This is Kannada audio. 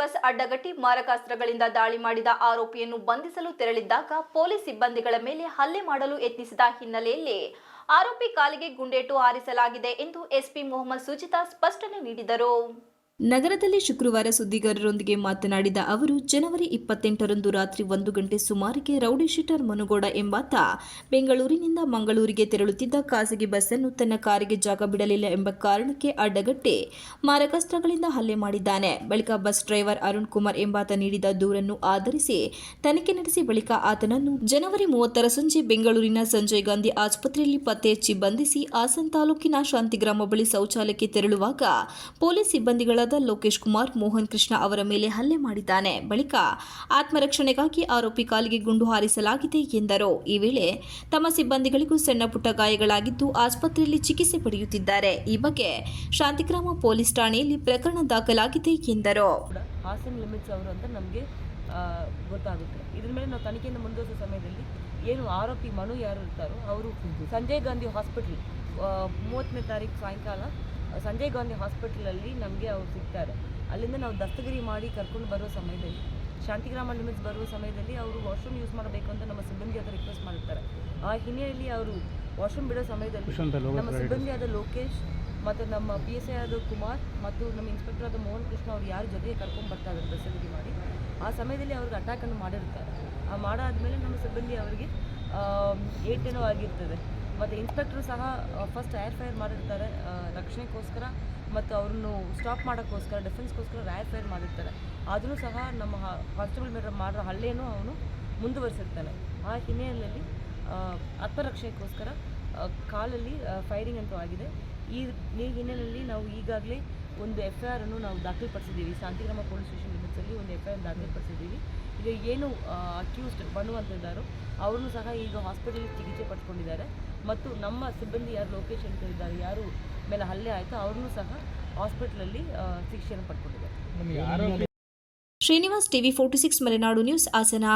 ಬಸ್ ಅಡ್ಡಗಟ್ಟಿ ಮಾರಕಾಸ್ತ್ರಗಳಿಂದ ದಾಳಿ ಮಾಡಿದ ಆರೋಪಿಯನ್ನು ಬಂಧಿಸಲು ತೆರಳಿದ್ದಾಗ ಪೊಲೀಸ್ ಸಿಬ್ಬಂದಿಗಳ ಮೇಲೆ ಹಲ್ಲೆ ಮಾಡಲು ಯತ್ನಿಸಿದ ಹಿನ್ನೆಲೆಯಲ್ಲಿ ಆರೋಪಿ ಕಾಲಿಗೆ ಗುಂಡೇಟು ಹಾರಿಸಲಾಗಿದೆ ಎಂದು ಎಸ್ಪಿ ಮೊಹಮ್ಮದ್ ಸುಜಿತಾ ಸ್ಪಷ್ಟನೆ ನೀಡಿದರು. ನಗರದಲ್ಲಿ ಶುಕ್ರವಾರ ಸುದ್ದಿಗಾರರೊಂದಿಗೆ ಮಾತನಾಡಿದ ಅವರು, ಜನವರಿ ಇಪ್ಪತ್ತೆಂಟರಂದು ರಾತ್ರಿ ಒಂದು ಗಂಟೆ ಸುಮಾರಿಗೆ ರೌಡಿ ಶೀಟರ್ ಮನುಗೌಡ ಎಂಬಾತ ಬೆಂಗಳೂರಿನಿಂದ ಮಂಗಳೂರಿಗೆ ತೆರಳುತ್ತಿದ್ದ ಖಾಸಗಿ ಬಸ್ಸನ್ನು ತನ್ನ ಕಾರಿಗೆ ಜಾಗ ಬಿಡಲಿಲ್ಲ ಎಂಬ ಕಾರಣಕ್ಕೆ ಅಡ್ಡಗಟ್ಟಿ ಮಾರಕಾಸ್ತ್ರಗಳಿಂದ ಹಲ್ಲೆ ಮಾಡಿದ್ದಾನೆ. ಬಳಿಕ ಬಸ್ ಡ್ರೈವರ್ ಅರುಣ್ ಕುಮಾರ್ ಎಂಬಾತ ನೀಡಿದ ದೂರನ್ನು ಆಧರಿಸಿ ತನಿಖೆ ನಡೆಸಿ ಬಳಿಕ ಆತನನ್ನು ಜನವರಿ ಮೂವತ್ತರ ಸಂಜೆ ಬೆಂಗಳೂರಿನ ಸಂಜಯ್ ಗಾಂಧಿ ಆಸ್ಪತ್ರೆಯಲ್ಲಿ ಪತ್ತೆ ಹಚ್ಚಿ ಬಂಧಿಸಿ ಹಾಸನ್ ತಾಲೂಕಿನ ಶಾಂತಿಗ್ರಾಮ ಬಳಿ ಶೌಚಾಲಯಕ್ಕೆ ತೆರಳುವಾಗ ಪೊಲೀಸ್ ಸಿಬ್ಬಂದಿಗಳಾದ ಲೋಕೇಶ್ ಕುಮಾರ್ ಮೋಹನ್ ಕೃಷ್ಣ ಅವರ ಮೇಲೆ ಹಲ್ಲೆ ಮಾಡಿದ್ದಾನೆ. ಬಳಿಕ ಆತ್ಮರಕ್ಷಣೆಗಾಗಿ ಆರೋಪಿ ಕಾಲಿಗೆ ಗುಂಡು ಹಾರಿಸಲಾಗಿದೆ ಎಂದರು. ಈ ವೇಳೆ ತಮ್ಮ ಸಿಬ್ಬಂದಿಗಳಿಗೂ ಸಣ್ಣ ಪುಟ್ಟ ಗಾಯಗಳಾಗಿದ್ದು ಆಸ್ಪತ್ರೆಯಲ್ಲಿ ಚಿಕಿತ್ಸೆ ಪಡೆಯುತ್ತಿದ್ದಾರೆ. ಈ ಬಗ್ಗೆ ಶಾಂತಿಗ್ರಾಮ ಪೊಲೀಸ್ ಠಾಣೆಯಲ್ಲಿ ಪ್ರಕರಣ ದಾಖಲಾಗಿದೆ ಎಂದರು. ಕೂಡ ಹಾಸನ್ ಲಿಮಿಟ್ಸ್ ಅವರು ಅಂತ ನಮಗೆ ಗೊತ್ತಾಗುತ್ತೆ. ಇದ್ರ ಮೇಲೆ ನಾವು ತನಿಖೆಯನ್ನು ಮುಂದುವರಿಸೋ ಸಮಯದಲ್ಲಿ ಏನು ಆರೋಪಿ ಮನು ಯಾರು ಇರ್ತಾರೋ ಅವರು ಸಂಜಯ್ ಗಾಂಧಿ ಹಾಸ್ಪಿಟ್ಲ್ ಮೂವತ್ತನೇ ತಾರೀಕು ಸಾಯಂಕಾಲ ಸಂಜಯ್ ಗಾಂಧಿ ಹಾಸ್ಪಿಟಲಲ್ಲಿ ನಮಗೆ ಅವ್ರು ಸಿಗ್ತಾರೆ. ಅಲ್ಲಿಂದ ನಾವು ದಸ್ತಗಿರಿ ಮಾಡಿ ಕರ್ಕೊಂಡು ಬರೋ ಸಮಯದಲ್ಲಿ ಶಾಂತಿಗ್ರಾಮ ಲಿಮಿಟ್ಸ್ ಬರುವ ಸಮಯದಲ್ಲಿ ಅವರು ವಾಶ್ರೂಮ್ ಯೂಸ್ ಮಾಡಬೇಕು ಅಂತ ನಮ್ಮ ಸಿಬ್ಬಂದಿ ಹತ್ರ ರಿಕ್ವೆಸ್ಟ್ ಮಾಡಿರ್ತಾರೆ. ಆ ಹಿನ್ನೆಲೆಯಲ್ಲಿ ಅವರು ವಾಶ್ರೂಮ್ ಬಿಡೋ ಸಮಯದಲ್ಲಿ ನಮ್ಮ ಸಿಬ್ಬಂದಿ ಆದ ಲೋಕೇಶ್ ಮತ್ತು ನಮ್ಮ ಪಿ ಎಸ್ ಐ ಆದ ಕುಮಾರ್ ಮತ್ತು ನಮ್ಮ ಇನ್ಸ್ಪೆಕ್ಟರ್ ಆದ ಮೋಹನ್ ಕೃಷ್ಣ ಅವ್ರು ಯಾರ ಜೊತೆಗೆ ಕರ್ಕೊಂಡು ಬರ್ತಾ ಇದ್ದಾರೆ ದಸ್ತಗಿರಿ ಮಾಡಿ ಆ ಸಮಯದಲ್ಲಿ ಅವ್ರಿಗೆ ಅಟ್ಯಾಕನ್ನು ಮಾಡಿರ್ತಾರೆ. ಆ ಮಾಡಾದ್ಮೇಲೆ ನಮ್ಮ ಸಿಬ್ಬಂದಿ ಅವರಿಗೆ ಏಟೇನೋ ಆಗಿರ್ತದೆ. ಮತ್ತು ಇನ್ಸ್ಪೆಕ್ಟ್ರು ಸಹ ಫಸ್ಟ್ ಏರ್ ಫೈರ್ ಮಾಡಿರ್ತಾರೆ ರಕ್ಷಣೆಗೋಸ್ಕರ ಮತ್ತು ಅವ್ರನ್ನು ಸ್ಟಾಪ್ ಮಾಡೋಕ್ಕೋಸ್ಕರ ಡಿಫೆನ್ಸ್ಗೋಸ್ಕರ ಏರ್ ಫೈರ್ ಮಾಡಿರ್ತಾರೆ. ಆದರೂ ಸಹ ನಮ್ಮ ಕಾನ್ಸ್ಟೇಬಲ್ ಮೇಲೆ ಮಾಡಿರೋ ಹಲ್ಲೆಯನ್ನು ಅವನು ಮುಂದುವರಿಸಿರ್ತಾನೆ. ಆ ಹಿನ್ನೆಲೆಯಲ್ಲಿ ಆತ್ಮರಕ್ಷಣೆಗೋಸ್ಕರ ಕಾಲಲ್ಲಿ ಫೈರಿಂಗ್ ಅಂತೂ ಆಗಿದೆ. ಈ ಈ ಹಿನ್ನೆಲೆಯಲ್ಲಿ ನಾವು ಈಗಾಗಲೇ ಒಂದು ಎಫ್ ಐ ಆರನ್ನು ನಾವು ದಾಖಲುಪಡಿಸಿದ್ದೀವಿ. ಶಾಂತಿಗ್ರಾಮ ಪೊಲೀಸ್ ಸ್ಟೇಷನ್ ಲಿಮಿಟ್ಸಲ್ಲಿ ಒಂದು ಎಫ್ ಐ ಆರ್ ದಾಖಲುಪಡಿಸಿದ್ದೀವಿ. ಈಗ ಏನು ಅಕ್ಯೂಸ್ಡ್ ಬಣ್ಣು ಅಂತ ಇದ್ದಾರೋ. ಅವ್ರನ್ನೂ ಸಹ ಈಗ ಹಾಸ್ಪಿಟಲ್ ಚಿಕಿತ್ಸೆ ಪಡ್ಕೊಂಡಿದ್ದಾರೆ ಮತ್ತು ನಮ್ಮ ಸಿಬ್ಬಂದಿ ಯಾರು ಲೊಕೇಶನ್ ಅಂತ ಇದ್ದಾರೆ ಯಾರು ಮೇಲೆ ಹಲ್ಲೆ ಆಯಿತು ಅವ್ರನ್ನೂ ಸಹ ಹಾಸ್ಪಿಟ್ಲಲ್ಲಿ ಶಿಕ್ಷೆಯನ್ನು ಪಡ್ಕೊಂಡಿದ್ದಾರೆ. Srinivas TV forty six Malenadu news Hassan.